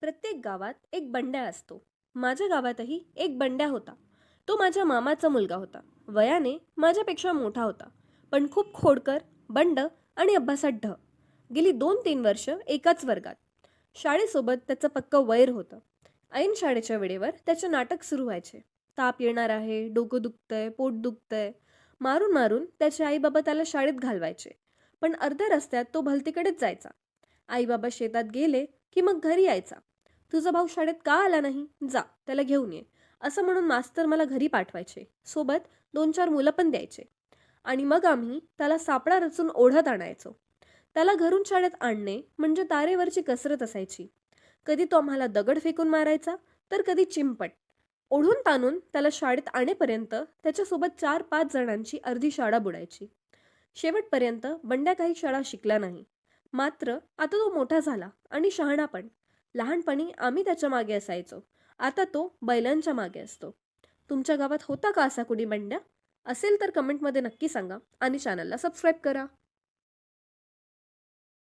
प्रत्येक गावात एक बंड्या असतो. माझ्या गावातही एक बंड्या होता. तो माझ्या मामाचा मुलगा होता. वयाने माझ्यापेक्षा मोठा होता. पण खूप खोडकर बंड आणि अभ्यासात ढ गेली दोन तीन वर्ष एकाच वर्गात. शाळेसोबत त्याचं पक्कं वैर होतं. ऐन शाळेच्या वेळेवर त्याचे नाटक सुरू व्हायचे. ताप येणार आहे डोकं दुखतंय पोट दुखतंय. मारून मारून त्याचे आईबाबा त्याला शाळेत घालवायचे. पण अर्ध्या रस्त्यात तो भलतीकडेच जायचा. आईबाबा शेतात गेले की मग घरी यायचा. तुझा भाऊ शाळेत का आला नाही? जा त्याला घेऊन ये. असं म्हणून मास्तर मला घरी पाठवायचे. सोबत दोन चार मुलं पण द्यायचे. आणि मग आम्ही त्याला सापळा रचून ओढत आणायचो. त्याला घरून शाळेत आणणे म्हणजे तारेवरची कसरत असायची. कधी तो आम्हाला दगड फेकून मारायचा तर कधी चिंपट. ओढून ताणून त्याला शाळेत आणेपर्यंत त्याच्यासोबत चार पाच जणांची अर्धी शाळा बुडायची. शेवटपर्यंत बंड्या काही शाळा शिकला नाही. मात्र आता तो मोठा झाला आणि शहाणा पण. लहानपणी आम्ही त्याच्यामागे असायचो. आता तो बैलांच्या मागे असतो. तुमच्या गावात होता का असा कुणी बंड्या असेल तर कमेंटमध्ये नक्की सांगा आणि चॅनलला सबस्क्राईब करा.